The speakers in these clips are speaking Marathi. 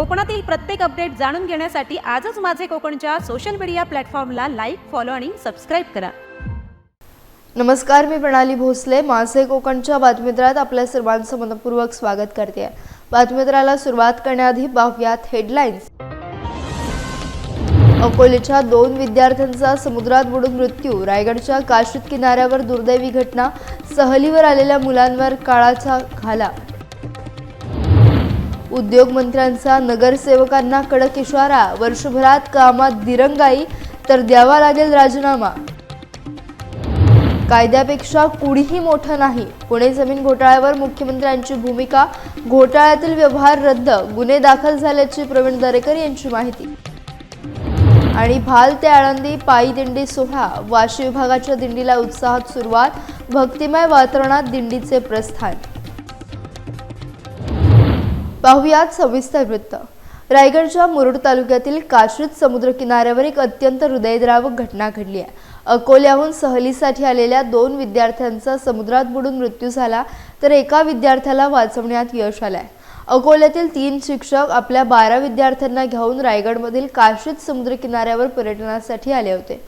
कोकणातील प्रत्येक अपडेट जाणून घेण्यासाठी आजच माझे कोकणच्या सोशल मीडिया प्लॅटफॉर्मला लाईक फॉलो आणि सबस्क्राईब करा. नमस्कार मी प्रणाली भोसले. माझे कोकणच्या बातमीपत्रात आपल्या सर्वांचं मनपूर्वक स्वागत करते. बातमीपत्राला सुरुवात करण्याआधी पाहुयात हेडलाईन्स अकोलेच्या दोन विद्यार्थ्यांचा समुद्रात बुडून मृत्यू. रायगडच्या काशीत किनाऱ्यावर दुर्दैवी घटना. सहलीवर आलेल्या मुलांवर काळाचा घाला. उद्योगमंत्र्यांचा नगरसेवकांना कडक इशारा. वर्षभरात कामात दिरंगाई तर द्यावा लागेल राजीनामा. कायद्यापेक्षा कुणीही मोठं नाही. पुणे जमीन घोटाळ्यावर मुख्यमंत्र्यांची भूमिका घोटाळ्यातील व्यवहार रद्द गुन्हे दाखल झाल्याची प्रवीण दरेकर यांची माहिती. आणि भाल ते आळंदी पायी दिंडी सोहळा. वाशी विभागाच्या दिंडीला उत्साहात सुरुवात भक्तिमय वातावरणात दिंडीचे प्रस्थान. पाहुयात सविस्तर वृत्त. रायगडच्या मुरुड तालुक्यातील काशीद समुद्र किनाऱ्यावर एक अत्यंत हृदयद्रावक घटना घडली आहे. अकोल्याहून सहलीसाठी आलेल्या दोन विद्यार्थ्यांचा समुद्रात बुडून मृत्यू झाला तर एका विद्यार्थ्याला वाचवण्यात यश आलंय. अकोल्यातील तीन शिक्षक आपल्या बारा विद्यार्थ्यांना घेऊन रायगडमधील काशीत समुद्र किनाऱ्यावर पर्यटनासाठी आले होते.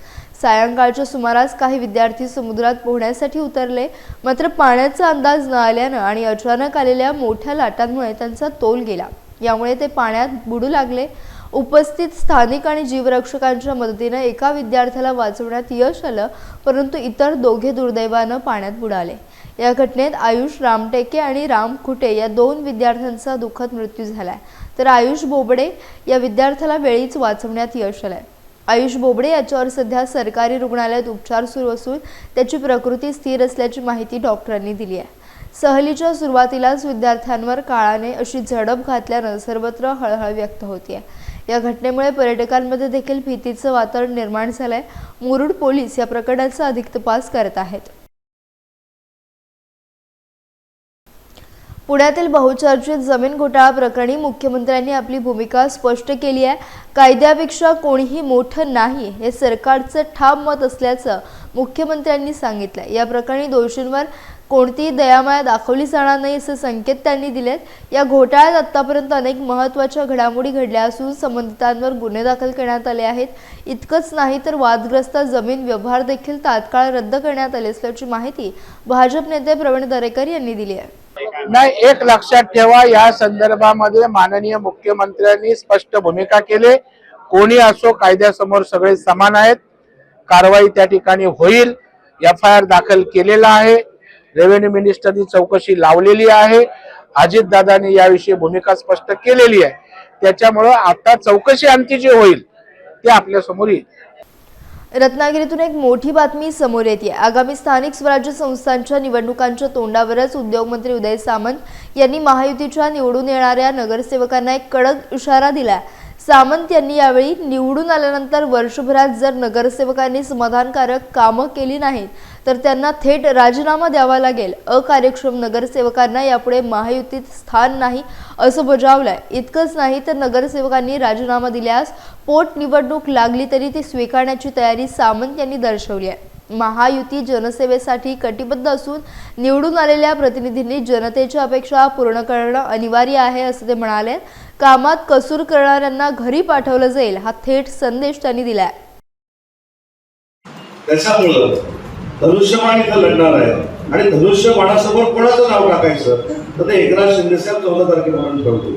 सायंकाळच्या सुमारास काही विद्यार्थी समुद्रात पोहण्यासाठी उतरले मात्र पाण्याचा अंदाज न आल्यानं आणि अचानक आलेल्या मोठ्या लाटांमुळे त्यांचा तोल गेला. यामुळे ते पाण्यात बुडू लागले. उपस्थित स्थानिक आणि जीवरक्षकांच्या मदतीनं एका विद्यार्थ्याला वाचवण्यात यश आलं परंतु इतर दोघे दुर्दैवानं पाण्यात बुडाले. या घटनेत आयुष रामटेके आणि राम खुटे या दोन विद्यार्थ्यांचा दुःखद मृत्यू झालाय. तर आयुष बोबडे या विद्यार्थ्याला वेळीच वाचवण्यात यश आलंय. आयुष बोबडे याच्यावर सध्या सरकारी रुग्णालयात उपचार सुरू असून त्याची प्रकृती स्थिर असल्याची माहिती डॉक्टरांनी दिली आहे. सहलीच्या सुरुवातीलाच विद्यार्थ्यांवर काळाने अशी झडप घातल्यानं सर्वत्र हळहळ व्यक्त होतीये. या घटनेमुळे पर्यटकांमध्ये देखील भीतीचं वातावरण निर्माण झालंय. मुरुड पोलीस या प्रकरणाचा अधिक तपास करत आहेत. पुण्यातील बहुचर्चित जमीन घोटाळा प्रकरणी मुख्यमंत्र्यांनी आपली भूमिका स्पष्ट केली आहे. कायद्यापेक्षा कोणीही मोठं नाही हे सरकारचं ठाम मत असल्याचं मुख्यमंत्र्यांनी सांगितलं या प्रकरणी दोषींवर कोणतीही दयामाया दाखवली जाणार नाही असे संकेत त्यांनी दिलेत. या घोटाळ्यात आतापर्यंत अनेक महत्त्वाच्या घडामोडी घडल्या असून संबंधितांवर गुन्हे दाखल करण्यात आले आहेत. इतकंच नाही तर वादग्रस्त जमीन व्यवहार देखील तात्काळ रद्द करण्यात आले असल्याची माहिती भाजप नेते प्रवीण दरेकर यांनी दिली आहे. नाही एक लक्षात ठेवा या संदर्भामध्ये माननीय मुख्यमंत्र्यांनी स्पष्ट भूमिका केली. कोणी असो कायद्यासमोर सगळे समान आहेत. कारवाई त्या ठिकाणी होईल. एफ आय आर दाखल केलेला आहे. रेव्हेन्यू मिनिस्टरनी चौकशी लावलेली आहे. अजितदादांनी याविषयी भूमिका स्पष्ट केलेली आहे. त्याच्यामुळं आता चौकशी आणखी जी होईल ते आपल्यासमोर येईल. रत्नागिरीतून एक मोठी बातमी समोर येते. आगामी स्थानिक स्वराज्य संस्थांच्या निवडणुकांच्या तोंडावरच उद्योगमंत्री उदय सामंत यांनी महायुतीच्या निवडून येणाऱ्या नगरसेवकांना एक कडक इशारा दिला सामंत यांनी यावेळी निवडून आल्यानंतर वर्षभरात जर नगरसेवकांनी समाधानकारक कामं केली नाहीत तर त्यांना थेट राजीनामा द्यावा लागेल. अकार्यक्षम नगरसेवकांना यापुढे महायुतीत स्थान नाही असं बजावलंय. इतकंच नाही तर नगरसेवकांनी राजीनामा दिल्यास पोटनिवडणूक लागली तरी ती स्वीकारण्याची तयारी सामंत यांनी दर्शवली आहे. महायुती जनसेवेसाठी कटिबद्ध असून निवडून आलेल्या प्रतिनिधींनी जनतेच्या अपेक्षा पूर्ण करणं अनिवार्य आहे असं ते म्हणाले. कामात कसूर करणाऱ्यांना घरी पाठवलं जाईल हा थेट संदेश त्यांनी दिलाय. त्याच्यामुळं धनुष्यबाण इथं लढणार आहे. आणि धनुष्यबाणासमोर कोणाचं नाव टाकायचं? तर ते एकनाथ शिंदे साहेब चौदा तारखेपर्यंत ठरवतो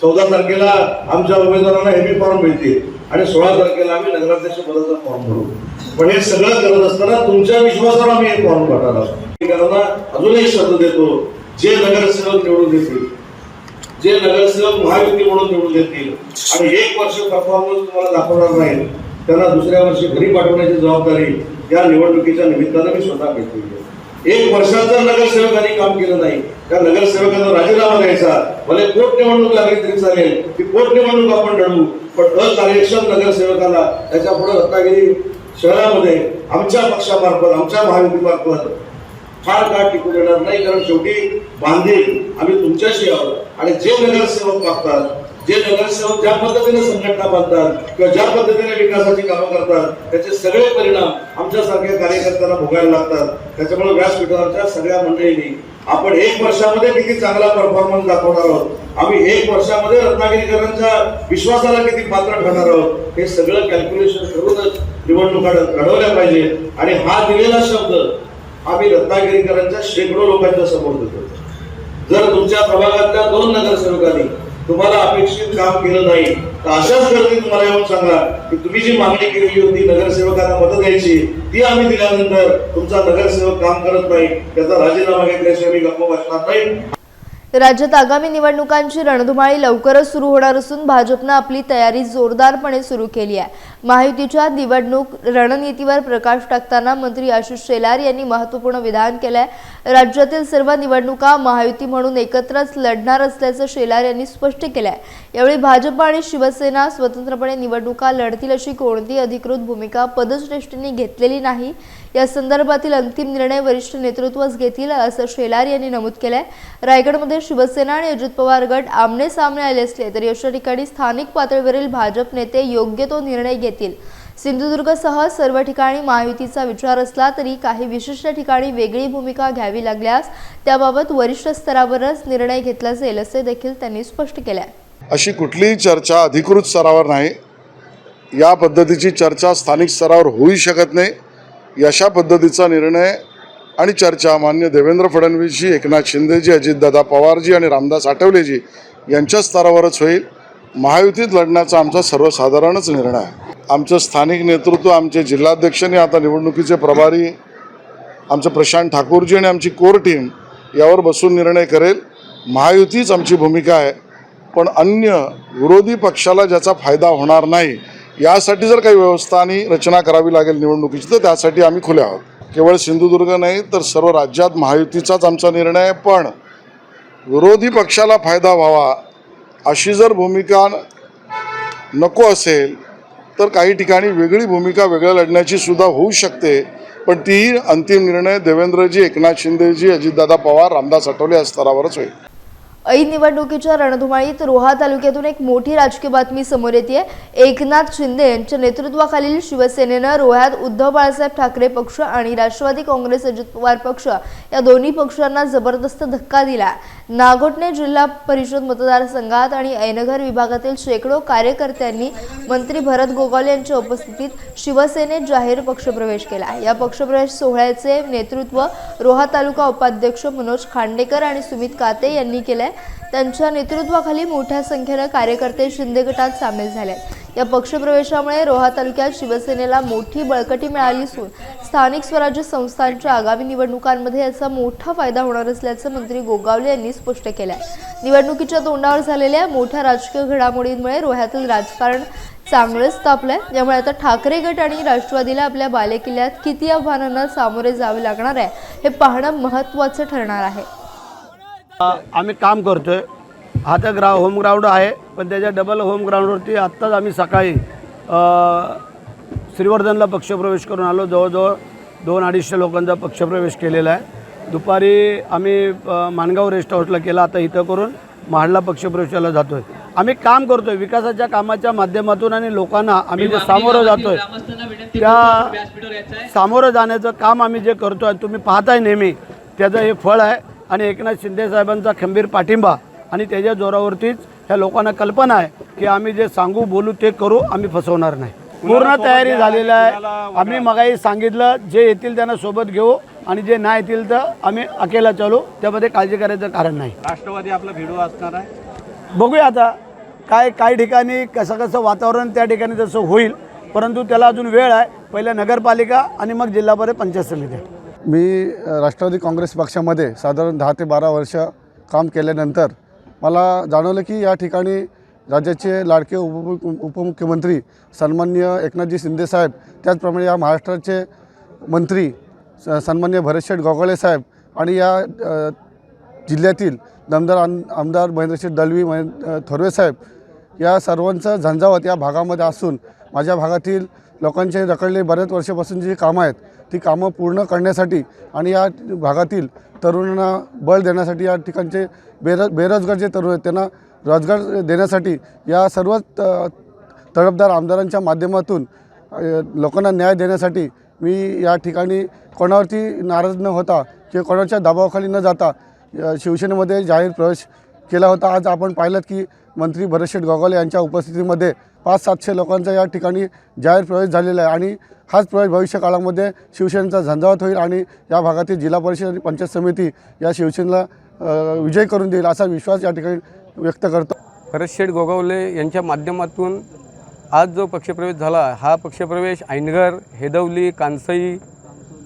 चौदा तारखेला आमच्या उमेदवारांना हेवी फॉर्म मिळतील. आणि सोळा तारखेला आम्ही नगराध्यक्ष पदाचा फॉर्म भरू. पण हे सगळं करत असताना तुमच्या विश्वासावर आम्ही हे फॉर्म भरणार आहोत. त्यांना अजूनही शब्द देतो जे नगरसेवक निवडून देतील जे नगरसेवक महायुती म्हणून निवडून देतील आणि एक वर्ष परफॉर्मन्स तुम्हाला दाखवणार नाही त्यांना दुसऱ्या वर्षी घरी पाठवण्याची जबाबदारी या निवडणुकीच्या निमित्तानं मी स्वतः घेतली एक वर्षात जर नगरसेवकांनी काम केलं नाही त्या नगरसेवकांना राजीनामा द्यायचा भले पोटनिवडणूक लागली तरी चालेल ती पोटनिवडणूक आपण लढवू पण अकार्यक्षम नगरसेवकाला त्याच्या पुढे रत्नागिरी शहरामध्ये आमच्या पक्षामार्फत आमच्या महायुतीमार्फत फार काळ टिकून देणार नाही कारण शेवटी बांधील आम्ही तुमच्याशी आहोत. आणि जे नगरसेवक मागतात जे नगरसेवक ज्या पद्धतीने संघटना बांधतात किंवा ज्या पद्धतीने विकासाची कामं करतात त्याचे सगळे परिणाम आमच्यासारख्या कार्यकर्त्यांना भोगायला लागतात. त्याच्यामुळे व्यासपीठावरच्या सगळ्या मंडळींनी आपण एक वर्षामध्ये किती चांगला परफॉर्मन्स दाखवणार आहोत? आम्ही एक वर्षामध्ये रत्नागिरीकरांच्या विश्वासाला किती पात्र ठरणार आहोत? हे सगळं कॅल्क्युलेशन करूनच निवडणुका घडवल्या पाहिजे आणि हा दिलेला शब्द आम्ही रत्नागिरीकरांच्या शेकडो लोकांच्या समोर देतो. जर तुमच्या प्रभागातल्या दोन नगरसेवकांनी तुम्हाला अपेक्षित काम केलं नाही तर अशाच गर्दी तुम्हाला येऊन सांगा की तुम्ही जी मागणी केलेली होती नगरसेवकांना मदत द्यायची ती आम्ही दिल्यानंतर तुमचा नगरसेवक काम करत नाही त्याचा राजीनामा घेतल्याशिवाय मी गप्प बसणार नाही. राज्यात आगामी निवडणुकांची रणधुमाळी लवकरच सुरू होणार असून भाजपनं आपली तयारी जोरदारपणे सुरू केली आहे. महायुतीच्या निवडणूक रणनीतीवर प्रकाश टाकताना मंत्री आशिष शेलार यांनी महत्त्वपूर्ण विधान केलंय. राज्यातील सर्व निवडणुका महायुती म्हणून एकत्रच लढणार असल्याचं शेलार यांनी स्पष्ट केलंय. यावेळी भाजप आणि शिवसेना स्वतंत्रपणे निवडणुका लढतील अशी कोणती अधिकृत भूमिका पदश्रेष्ठींनी घेतलेली नाही. या संदर्भातील अंतिम निर्णय वरिष्ठ नेतृत्वच घेतील असं शेलार यांनी नमूद केलंय. रायगडमध्ये शिवसेना आणि अजित पवार गट आमने सामने आले असले तरी अशा ठिकाणी स्थानिक पातळीवरील भाजप नेते योग्य तो निर्णय घेतील सिंधुदुर्गसह सर्व ठिकाणी महायुतीचा विचार असला तरी काही विशिष्ट ठिकाणी वेगळी भूमिका घ्यावी लागल्यास त्याबाबत वरिष्ठ स्तरावरच निर्णय घेतला जाईल असे देखील त्यांनी स्पष्ट केले अशी कुठलीही चर्चा अधिकृत स्तरावर नाही. या पद्धतीची चर्चा स्थानिक स्तरावर होऊ शकत नाही. अशा पद्धतीचा निर्णय आणि चर्चा मान्य देवेंद्र फडणवीसजी एकनाथ शिंदेजी अजितदादा पवारजी आणि रामदास आठवलेजी यांच्या स्तरावरच होईल. महायुतीत लढण्याचा आमचा सर्वसाधारणच निर्णय आहे. आमचं स्थानिक नेतृत्व आमचे जिल्हाध्यक्ष आणि आता निवडणुकीचे प्रभारी आमचं प्रशांत ठाकूरजी आणि आमची कोर टीम यावर बसून निर्णय करेल. महायुतीच आमची भूमिका आहे पण अन्य विरोधी पक्षाला ज्याचा फायदा होणार नाही यासाठी जर काही व्यवस्था आणि रचना करावी लागेल निवडणुकीची तर त्यासाठी आम्ही खुले आहोत. केवळ सिंधुदुर्ग नाही तर सर्व राज्यात महायुतीचाच आमचा निर्णय आहे पण विरोधी पक्षाला फायदा व्हावा अशी जर भूमिका नको असेल तर काही ठिकाणी वेगळी भूमिका वेगळ्या लढण्याची सुद्धा होऊ शकते. पण तीही अंतिम निर्णय देवेंद्रजी एकनाथ शिंदेजी अजितदादा पवार रामदास आठवले या स्तरावरच होईल. ऐन निवडणुकीच्या रणधुमाळीत रोहा तालुक्यातून एक मोठी राजकीय बातमी समोर येते एकनाथ शिंदे यांच्या नेतृत्वाखालील शिवसेनेनं रोह्यात उद्धव बाळासाहेब ठाकरे पक्ष आणि राष्ट्रवादी काँग्रेस अजित पवार पक्ष या दोन्ही पक्षांना जबरदस्त धक्का दिला. नागोटणे जिल्हा परिषद मतदारसंघात आणि ऐनगर विभागातील शेकडो कार्यकर्त्यांनी मंत्री भरत गोगावले यांच्या उपस्थितीत शिवसेनेत जाहीर पक्षप्रवेश केला. या पक्षप्रवेश सोहळ्याचे नेतृत्व रोहा तालुका उपाध्यक्ष मनोज खांडेकर आणि सुमित काते यांनी केलं आहे त्यांच्या नेतृत्वाखाली मोठ्या संख्येनं कार्यकर्ते शिंदे गटात सामील झाले. या पक्षप्रवेशामुळे रोहा तालुक्यात शिवसेनेला मोठी बळकटी मिळाली असून स्थानिक स्वराज्य संस्थांच्या आगामी निवडणुकांमध्ये याचा मोठा फायदा होणार असल्याचं मंत्री गोगावले यांनी स्पष्ट केलं आहे निवडणुकीच्या तोंडावर झालेल्या मोठ्या राजकीय घडामोडींमुळे रोह्यातील राजकारण चांगलंच तापलंय. त्यामुळे आता ठाकरे गट आणि राष्ट्रवादीला आपल्या बालेकिल्ल्यात किती आव्हानांना सामोरे जावे लागणार आहे हे पाहणं महत्त्वाचं ठरणार आहे. आम्ही काम करतोय. हा तर ग्रा होम ग्राउंड आहे पण त्याच्या डबल होम ग्राउंडवरती आत्ताच आम्ही सकाळी श्रीवर्धनला पक्षप्रवेश करून आलो. जवळजवळ दोन अडीचशे लोकांचा पक्षप्रवेश केलेला आहे. दुपारी आम्ही माणगाव रेस्ट हाऊसला केला. आता इथं करून महाडला पक्षप्रवेशाला जातो आहे आम्ही काम करतोय. विकासाच्या कामाच्या माध्यमातून आणि लोकांना आम्ही जे सामोरं जातोय त्या सामोरं जाण्याचं काम आम्ही जे करतो आहे तुम्ही पाहताय नेहमी त्याचं हे फळ आहे. आणि एकनाथ शिंदे साहेबांचा खंबीर पाठिंबा आणि त्याच्या जोरावरतीच ह्या लोकांना कल्पना आहे की आम्ही जे सांगू बोलू ते करू आम्ही फसवणार नाही. पूर्ण तयारी झालेली आहे. आम्ही मगाही सांगितलं जे येतील त्यांना सोबत घेऊ आणि जे नाही येतील तर आम्ही अकेला चालू. त्यामध्ये काळजी करायचं कारण नाही. राष्ट्रवादी आपला भिडू असणार आहे. बघूया आता काय काही ठिकाणी कसं कसं वातावरण त्या ठिकाणी जसं होईल परंतु त्याला अजून वेळ आहे. पहिल्या नगरपालिका आणि मग जिल्हा परिषद पंचायत समिती मी राष्ट्रवादी काँग्रेस पक्षामध्ये साधारण दहा ते बारा वर्ष काम केल्यानंतर मला जाणवलं की या ठिकाणी राज्याचे लाडके उप उपमुख्यमंत्री सन्मान्य एकनाथजी शिंदेसाहेब त्याचप्रमाणे या महाराष्ट्राचे मंत्री स सन्मान्य भरतशेठ गोगावले साहेब आणि या जिल्ह्यातील दमदार आम आमदार महेंद्रशेठ दलवी महेंद्र थोरवे साहेब या सर्वांचं झंझावत या भागामध्ये असून माझ्या भागातील लोकांचे रकडले बऱ्याच वर्षापासून जी कामं आहेत ती कामं पूर्ण करण्यासाठी आणि या भागातील तरुणांना बळ देण्यासाठी या ठिकाणचे बेरो बेरोजगार जे तरुण आहेत त्यांना रोजगार देण्यासाठी या सर्व त- तडफदार आमदारांच्या माध्यमातून लोकांना न्याय देण्यासाठी मी या ठिकाणी कोणावरती नाराज न होता किंवा कोणाच्या दबावाखाली न जाता शिवसेनेमध्ये जाहीर प्रवेश केला होता. आज आपण पाहिलं की मंत्री भरतशेठ गोगावले यांच्या उपस्थितीमध्ये पाच सातशे लोकांचा या ठिकाणी जाहीर प्रवेश झालेला आहे आणि हाच प्रवेश भविष्य काळामध्ये शिवसेनेचा झंझावत होईल आणि या भागातील जिल्हा परिषद आणि पंचायत समिती या शिवसेनेला विजय करून देईल असा विश्वास या ठिकाणी व्यक्त करतो. भरतशेठ गोगावले यांच्या माध्यमातून आज जो पक्षप्रवेश झाला हा पक्षप्रवेश ऐनगर हेदवली कांसई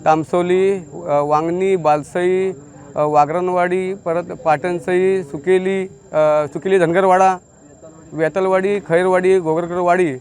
तामसोली वांगणी बालसई वागरणवाडी परत पाटणसई सुकेली सुकेली धनगरवाडा वेतलवाडी खैरवाडी गोगरकरवाडी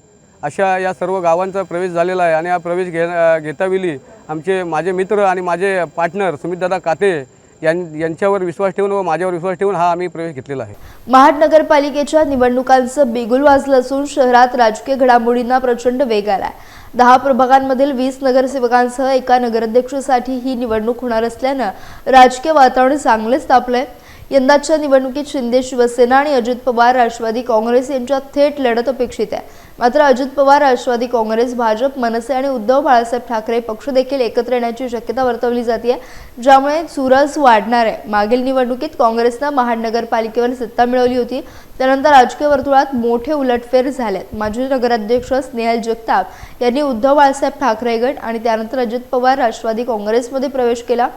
अशा या सर्व गावांचा प्रवेश झालेला आहे. आणि हा प्रवेश घे घेतावेळी आमचे माझे मित्र आणि माझे पार्टनर सुमितदादा काते यां यांच्यावर विश्वास ठेवून व माझ्यावर विश्वास ठेवून हा आम्ही प्रवेश घेतलेला आहे. महाड नगरपालिकेच्या निवडणुकांचं बिगुल वाजलं असून शहरात राजकीय घडामोडींना प्रचंड वेग आला दहा प्रभागांमधील वीस नगरसेवकांसह एका नगराध्यक्षासाठी ही निवडणूक होणार असल्यानं राजकीय वातावरण चांगलेच तापलंय. यंदाच्या निवडणुकीत शिंदे शिवसेना आणि अजित पवार राष्ट्रवादी काँग्रेस यांच्यात थेट लढत अपेक्षित आहे. मात्र अजित पवार राष्ट्रवादी काँग्रेस भाजप मनसे आणि उद्धव बाळासाहेब ठाकरे पक्ष देखील एकत्र येण्याची शक्यता वर्तवली जाते ज्यामुळे चुरस वाढणार आहे. मागील निवडणुकीत काँग्रेसनं महानगरपालिकेवर सत्ता मिळवली होती. त्यानंतर राजकीय वर्तुळात मोठे उलटफेर झालेत. माजी नगराध्यक्ष स्नेहल जगताप यांनी उद्धव बाळासाहेब ठाकरे गट आणि त्यानंतर अजित पवार राष्ट्रवादी काँग्रेसमध्ये प्रवेश केला.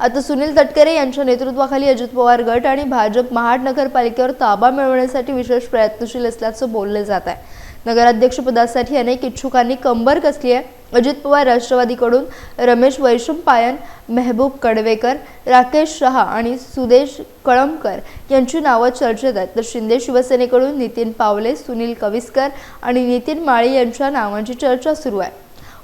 आता सुनील तटकरे यांच्या नेतृत्वाखाली अजित पवार गट आणि भाजप महाड नगरपालिकेवर ताबा मिळवण्यासाठी विशेष प्रयत्नशील असल्याचं बोललं जात आहे. नगराध्यक्षपदासाठी अनेक इच्छुकांनी कंबर कसली आहे? अजित पवार राष्ट्रवादीकडून रमेश वैशंपायन मेहबूब कडवेकर राकेश शहा आणि सुदेश कळमकर यांची नावं चर्चेत आहेत. तर शिंदे शिवसेनेकडून नितीन पावले सुनील कविस्कर आणि नितीन माळी यांच्या नावांची चर्चा सुरू आहे.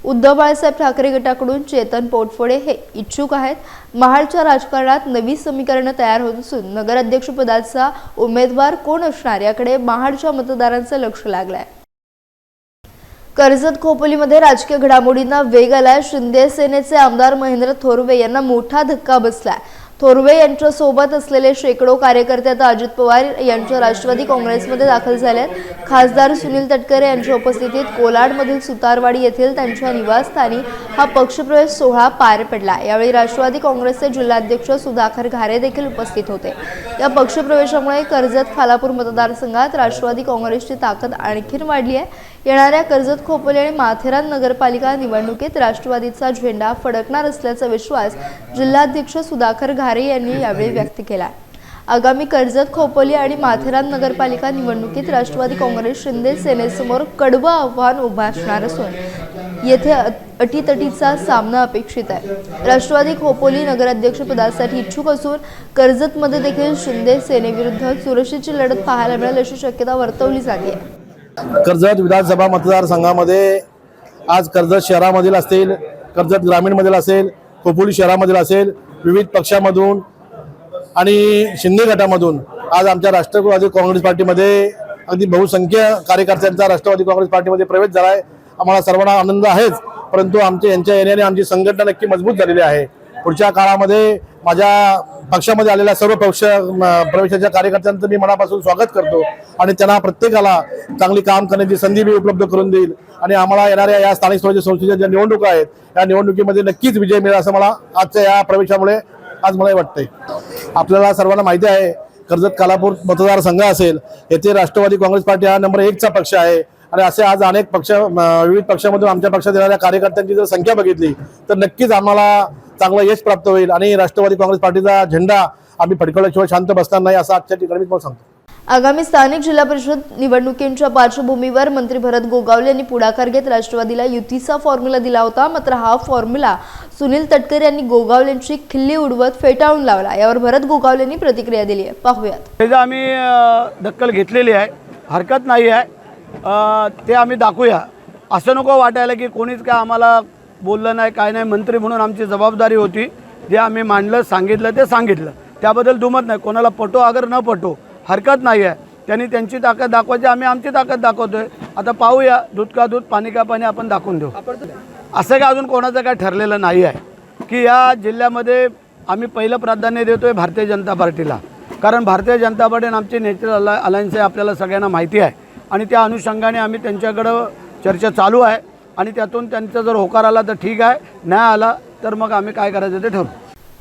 उद्धव बाळासाहेब ठाकरे गटाकडून चेतन पोटफोडे हे इच्छुक आहेत. महाडच्या राजकारणात नवी समीकरणं तयार होत असून नगराध्यक्षपदाचा उमेदवार कोण असणार याकडे महाडच्या मतदारांचं लक्ष लागलंय. कर्जत खोपोलीमध्ये राजकीय घडामोडींना वेग आलाय. शिंदे सेनेचे आमदार महेंद्र थोरवे यांना मोठा धक्का बसलाय. थोरवे यांच्या सोबत असलेले शेकडो कार्यकर्ते आता अजित पवार यांच्या राष्ट्रवादी काँग्रेसमध्ये दाखल झाले आहेत. खासदार सुनील तटकरे यांच्या उपस्थितीत कोलाडमधील सुतारवाडी येथील त्यांच्या निवासस्थानी हा पक्षप्रवेश सोहळा पार पडला. यावेळी राष्ट्रवादी काँग्रेसचे जिल्हाध्यक्ष सुधाकर घारे देखील उपस्थित होते. या पक्षप्रवेशामुळे कर्जत खालापूर मतदारसंघात राष्ट्रवादी काँग्रेसची ताकद आणखीन वाढली आहे. येणाऱ्या कर्जत खोपोली आणि माथेरान नगरपालिका निवडणुकीत राष्ट्रवादीचा झेंडा फडकणार असल्याचा विश्वास जिल्हाध्यक्ष सुधाकर घारे यांनी यावेळी व्यक्त केला. आगामी कर्जत खोपोली आणि माथेरान नगरपालिका निवडणुकीत राष्ट्रवादी काँग्रेस शिंदे सेनेसमोर कडवं आव्हान उभं असणार असून येथे अटीतटीचा सामना अपेक्षित आहे. राष्ट्रवादी खोपोली नगराध्यक्षपदासाठी इच्छुक असून कर्जतमध्ये देखील शिंदे सेनेविरुद्ध चुरशीची लढत पाहायला मिळेल अशी शक्यता वर्तवली जाते. कर्जत विधानसभा मतदारसंघामध्ये आज कर्जत शहरामधील असतील कर्जत ग्रामीणमधील असेल खोपोली शहरामधील असेल विविध पक्षामधून आणि शिंदे गटामधून आज आमच्या राष्ट्रवादी काँग्रेस पार्टीमध्ये अगदी बहुसंख्य कार्यकर्त्यांचा राष्ट्रवादी काँग्रेस पार्टीमध्ये प्रवेश झाला आहे आम्हाला सर्वांना आनंद आहेच परंतु आमच्या यांच्या येण्याने आमची संघटना नक्की मजबूत झालेली आहे. पुढच्या काळामध्ये माझ्या पक्षामध्ये आलेल्या सर्व पक्ष प्रवेशाच्या कार्यकर्त्यांचं मी मनापासून स्वागत करतो आणि त्यांना प्रत्येकाला चांगली काम करण्याची संधी मी उपलब्ध करून देईल. आणि आम्हाला येणाऱ्या या स्थानिक स्वराज्य संस्थेच्या ज्या निवडणुका आहेत या निवडणुकीमध्ये नक्कीच विजय मिळेल असं मला आजच्या या प्रवेशामुळे आज मला वाटतंय. आपल्याला सर्वांना माहिती आहे कर्जत कालापूर मतदारसंघ असेल येथे राष्ट्रवादी काँग्रेस पार्टी हा नंबर एकचा पक्ष आहे. आणि असे आज अनेक पक्ष विविध पक्षामधून आमच्या पक्षात येणाऱ्या कार्यकर्त्यांची जर संख्या बघितली तर नक्कीच आम्हाला चांगलं यश प्राप्त होईल आणि राष्ट्रवादी काँग्रेस पार्टीचा झेंडा आम्ही फडकवल्याशिवाय शांत बसणार नाही असं आजच्या ठिकाणी मी तुम्हाला सांगतो. आगामी स्थानिक जिल्हा परिषद निवडणुकींच्या पार्श्वभूमीवर मंत्री भरत गोगावले यांनी पुढाकार घेत राष्ट्रवादीला युतीचा फॉर्म्युला दिला होता. मात्र हा फॉर्म्युला सुनील तटकरे यांनी गोगावलेंची खिल्ली उडवत फेटाळून लावला. यावर भरत गोगावले यांनी प्रतिक्रिया दिली आहे. पाहूयात. त्याचं आम्ही दखल घेतलेली आहे हरकत नाही आहे ते आम्ही दाखवूया. असं नको वाटायला की कोणीच काय आम्हाला बोललं नाही काय नाही मंत्री म्हणून आमची जबाबदारी होती. जे आम्ही मांडलं सांगितलं ते सांगितलं. त्याबद्दल दुमत नाही. कोणाला पटो अगर न पटो. हरकत नाही आहे. त्यांनी त्यांची ताकद दाखवायची आम्ही आमची ताकद दाखवतोय. आता पाहूया दूध का दूध पाणी का पाणी आपण दाखवून देऊ. असं काय अजून कोणाचं काय ठरलेलं नाही आहे. की या जिल्ह्यामध्ये आम्ही पहिलं प्राधान्य देतो आहे भारतीय जनता पार्टीला. कारण भारतीय जनता पार्टी आणि नेचर नॅचरल अला अलायन्स आहे आपल्याला सगळ्यांना माहिती आहे. आणि त्या अनुषंगाने आम्ही त्यांच्याकडं चर्चा चालू आहे. आणि त्यातून त्यांचा जर होकार आला तर ठीक आहे. नाही आला तर मग आम्ही काय करायचं ते ठरवू.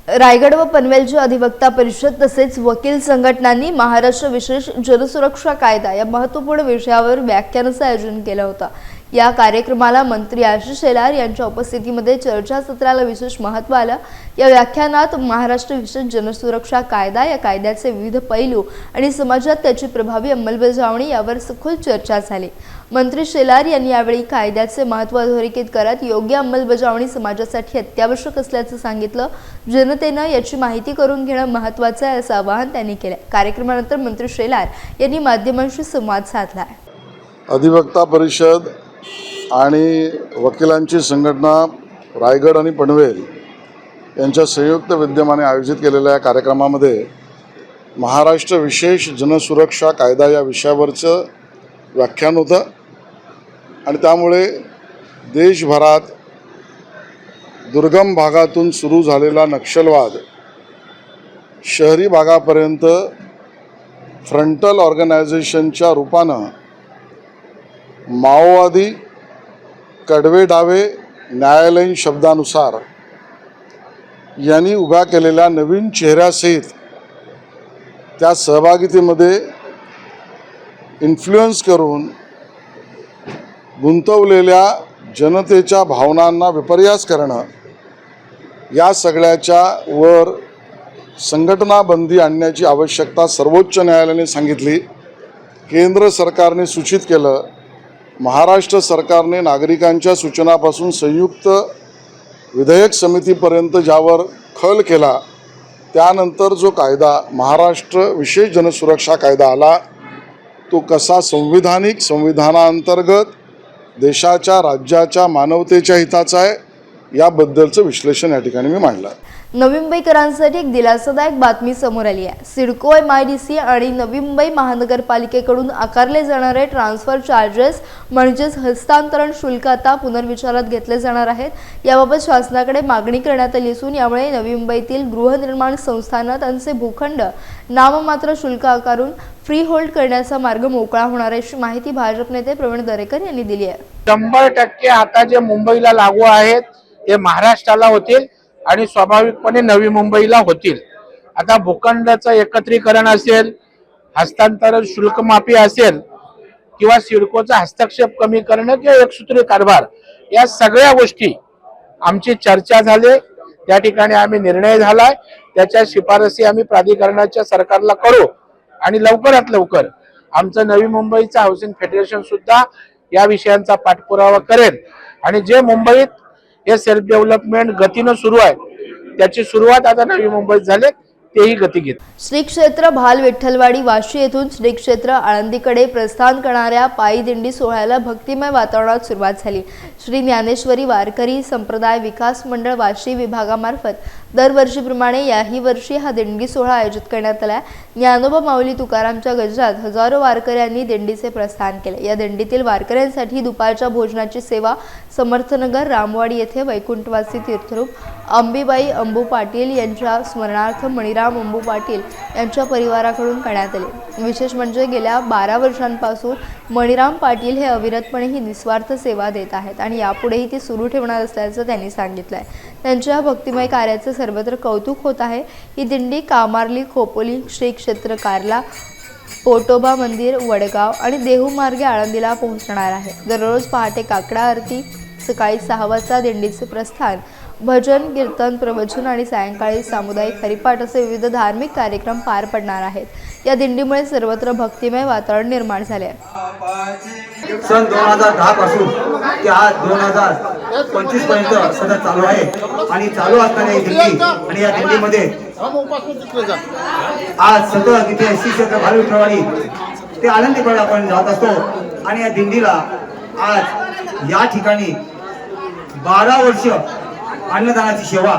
रायगड व पनवेलच्या अधिवक्ता परिषद तसेच वकील संघटनांनी महाराष्ट्र विशेष जनसुरक्षा कायदा या महत्त्वपूर्ण विषयावर व्याख्यानाचं आयोजन केलं होतं. या कार्यक्रमाला मंत्री आशिष शेलार यांच्या उपस्थितीमध्ये चर्चासत्राला विशेष महत्त्व आलं. या व्याख्यानात महाराष्ट्र विशेष जनसुरक्षा कायदा या कायद्याचे विविध पैलू आणि समाजात त्याची प्रभावी अंमलबजावणी यावर सखोल चर्चा झाली. मंत्री शेलार यांनी यावेळी कायद्याचे महत्त्व अधोरेखित करत योग्य अंमलबजावणी समाजासाठी अत्यावश्यक असल्याचं सांगितलं. जनतेनं याची माहिती करून घेणं महत्त्वाचं आहे असं आवाहन त्यांनी केलं. कार्यक्रमानंतर मंत्री शेलार यांनी माध्यमांशी संवाद साधला. अधिवक्ता परिषद आणि वकिलांची संघटना रायगड आणि पनवेल यांच्या संयुक्त विद्यमाने आयोजित केलेल्या या कार्यक्रमामध्ये महाराष्ट्र विशेष जनसुरक्षा कायदा या विषयावरचं व्याख्यान होतं. आणि त्यामुळे देशभरात दुर्गम भागातून सुरू झालेला नक्षलवाद शहरी भागापर्यंत फ्रंटल ऑर्गनायझेशनच्या रूपानं माओवादी कडवे डावे न्यायालयीन शब्दानुसार यांनी उभ्या केलेल्या नवीन चेहऱ्यासहित त्या सहभागितेमध्ये इन्फ्लुअन्स करून गुंतवलेल्या जनतेच्या भावनांना विपर्यास करणं या सगळ्याच्या वर संघटनाबंदी आणण्याची आवश्यकता सर्वोच्च न्यायालयाने सांगितली. केंद्र सरकारने सूचित केलं महाराष्ट्र सरकारने नागरिकांच्या सूचनापासून संयुक्त विधेयक समितीपर्यंत ज्यावर खल केला त्यानंतर जो कायदा महाराष्ट्र विशेष जनसुरक्षा कायदा आला तो कसा संविधानिक संविधानाअंतर्गत देशाच्या राज्याच्या मानवतेच्या हिताचा आहे याबद्दलचं विश्लेषण या ठिकाणी मी मांडलं. नवी मुंबईकरांसाठी एक दिलासादायक बातमी समोर आली आहे. CIDCO M I D C आणि नवी मुंबई महानगरपालिकेकडून आकारले जाणारे ट्रान्सफर चार्जेस म्हणजेच हस्तांतरण शुल्क आता पुनर्विचारात घेतले जाणार आहेत. याबाबत शासनाकडे मागणी करण्यात आली असून यामुळे नवी मुंबईतील गृहनिर्माण संस्थांना त्यांचे भूखंड नाममात्र शुल्क आकारून फ्री होल्ड करण्याचा मार्ग मोकळा होणार आहे अशी माहिती भाजप नेते प्रवीण दरेकर यांनी दिली आहे. शंभर टक्के आता जे मुंबईला लागू आहेत ते महाराष्ट्राला होतील. आणि स्वाभाविकपणे नवी मुंबईला होतील. आता भूखंडाचं एकत्रीकरण असेल हस्तांतरण शुल्कमाफी असेल किंवा सिडकोचा हस्तक्षेप कमी करणं किंवा एकसूत्री कारभार या सगळ्या गोष्टी आमची चर्चा झाली. त्या ठिकाणी आम्ही निर्णय झालाय. त्याच्या शिफारसी आम्ही प्राधिकरणाच्या सरकारला करू आणि लवकरात लवकर आमचं नवी मुंबईचं हाऊसिंग फेडरेशन सुद्धा या विषयांचा पाठपुरावा करेल. आणि जे मुंबईत हे सेल्फ डेव्हलपमेंट गतीनं सुरू आहे. त्याची सुरुवात आता नवी मुंबईत झाली तेही गती घेत. श्री क्षेत्र भाल विठ्ठलवाडी वाशी येथून श्री क्षेत्र आळंदीकडे प्रस्थान करणाऱ्या पायी दिंडी सोहळ्याला भक्तिमय वातावरणात सुरुवात झाली. श्री ज्ञानेश्वरी वारकरी संप्रदाय विकास मंडळ वाशी विभागामार्फत दरवर्षीप्रमाणे याही वर्षी हा दिंडी सोहळा आयोजित करण्यात आला ज्ञानोबा माऊली तुकारामच्या गजरात हजारो वारकऱ्यांनी दिंडीचे प्रस्थान केले. या दिंडीतील वारकऱ्यांसाठी दुपारच्या भोजनाची सेवा समर्थनगर रामवाडी येथे वैकुंठवासी तीर्थरूप अंबीबाई अंबू पाटील यांच्या स्मरणार्थ मणिराम अंबू पाटील यांच्या परिवाराकडून करण्यात आले. विशेष म्हणजे गेल्या बारा वर्षांपासून मणिराम पाटील हे अविरतपणे ही निस्वार्थ सेवा देत आहेत आणि यापुढेही ती सुरू ठेवणार असल्याचं त्यांनी सांगितलं आहे त्यांच्या भक्तिमय कार्याचं सर्वत्र कौतुक होत आहे. ही दिंडी कामार्ली खोपोली श्री क्षेत्र कारला पोटोबा मंदिर वडगाव आणि देहू मार्गे आळंदीला पोहोचणार आहे. दररोज पहाटे काकडा आरती सकाळी सहा वाजता दिंडीचे प्रस्थान भजन कीर्तन प्रवचन आणि सायंकाळी सामुदायिक हरिपाठ असे विविध धार्मिक कार्यक्रम पार पडणार आहेत. या दिंडीमुळे सर्वत्र भक्तिमय वातावरण निर्माण झाले. सन दोन हजार दहा पासून ते आज दोन हजार पंचवीसपर्यंत सध्या चालू आहे. आणि चालू असताना ही दिंडी आणि या दिंडीमध्ये आज सतत इथे श्री क्षेत्र भालविठवाडी ते आनंदीकडे आपण जात असतो. आणि या दिंडीला आज या ठिकाणी बारा वर्ष अन्नदानाची सेवा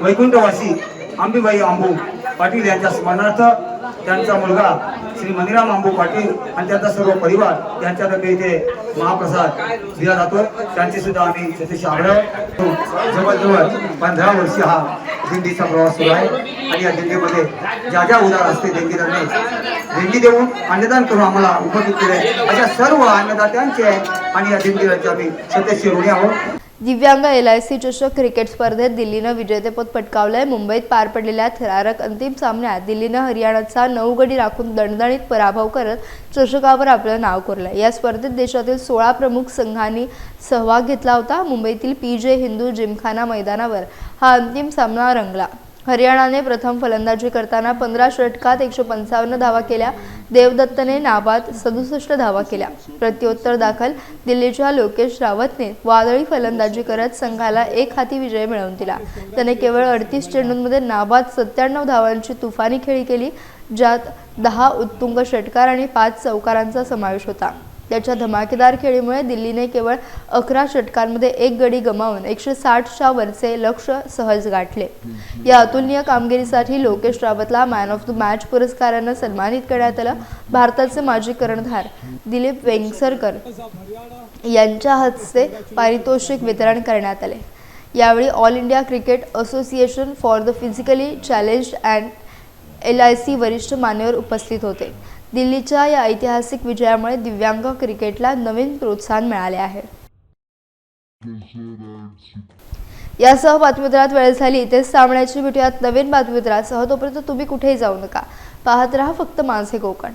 वैकुंठवासी अंबीबाई आंबू पाटील यांच्या स्मरणार्थ त्यांचा मुलगा श्री मनिराम आंबू पाटील आणि त्यांचा सर्व परिवार यांच्यातर्फे इथे महाप्रसाद दिला जातो. त्यांचे सुद्धा आम्ही सतीश आग्रह जवळजवळ पंधरा वर्ष हा दिंडीचा प्रवास सुरू आहे. आणि या दिंडीमध्ये ज्या ज्या उदार असते दिंडीदारांनी दिंडी देऊन अन्नदान करून आम्हाला उपस्थित केले. अशा सर्व अन्नदात्यांचे आणि या दिंडीदारांचे आम्ही सदस्य ऋणी आहोत. दिव्यांग एल आय सी चषक क्रिकेट स्पर्धेत दिल्लीनं विजेतेपद पटकावलंय. मुंबईत पार पडलेल्या थरारक अंतिम सामन्यात दिल्लीनं हरियाणाचा नऊ गडी राखून दणदणीत पराभव करत चषकावर आपलं नाव कोरलं या स्पर्धेत देशातील सोळा प्रमुख संघांनी सहभाग घेतला होता. मुंबईतील पी जे हिंदू जिमखाना मैदानावर हा अंतिम सामना रंगला. हरियाणाने प्रथम फलंदाजी करताना पंधरा षटकात एकशे पंचावन्न धावा केल्या. देवदत्तने नाबाद सदुसष्ट धावा केल्या. प्रत्युत्तर दाखल दिल्लीच्या लोकेश रावतने वादळी फलंदाजी करत संघाला एक हाती विजय मिळवून दिला. त्याने केवळ अडतीस चेंडूंमध्ये नाबाद सत्त्याण्णव धावांची तुफानी खेळी केली ज्यात दहा उत्तुंग षटकार आणि पाच चौकारांचा समावेश होता. त्याच्या धमाकेदार खेळीमुळे दिल्लीने केवळ अकरा षटकांमध्ये एक गडी गमावून एकशे साठच्या वरचे लक्ष सहज गाठले. या अतुलनीय कामगिरीसाठी लोकेश रावतला मॅन ऑफ द मॅच पुरस्कारानं सन्मानित करण्यात आलं भारताचे माजी कर्णधार दिलीप वेंगसरकर यांच्या हस्ते पारितोषिक वितरण करण्यात आले. यावेळी all India cricket association for the physically challenged and L I C वरिष्ठ मान्यवर उपस्थित होते. दिल्लीच्या या ऐतिहासिक विजयामुळे दिव्यांग क्रिकेटला नवीन प्रोत्साहन मिळाले आहे. यासह बातमीपत्रात वेळ झाली. इथेच सामन्याची भेटूयात. नवीन बातमीपत्रासह तोपर्यंत तुम्ही कुठेही जाऊ नका. पाहत राहा फक्त माझे कोकण.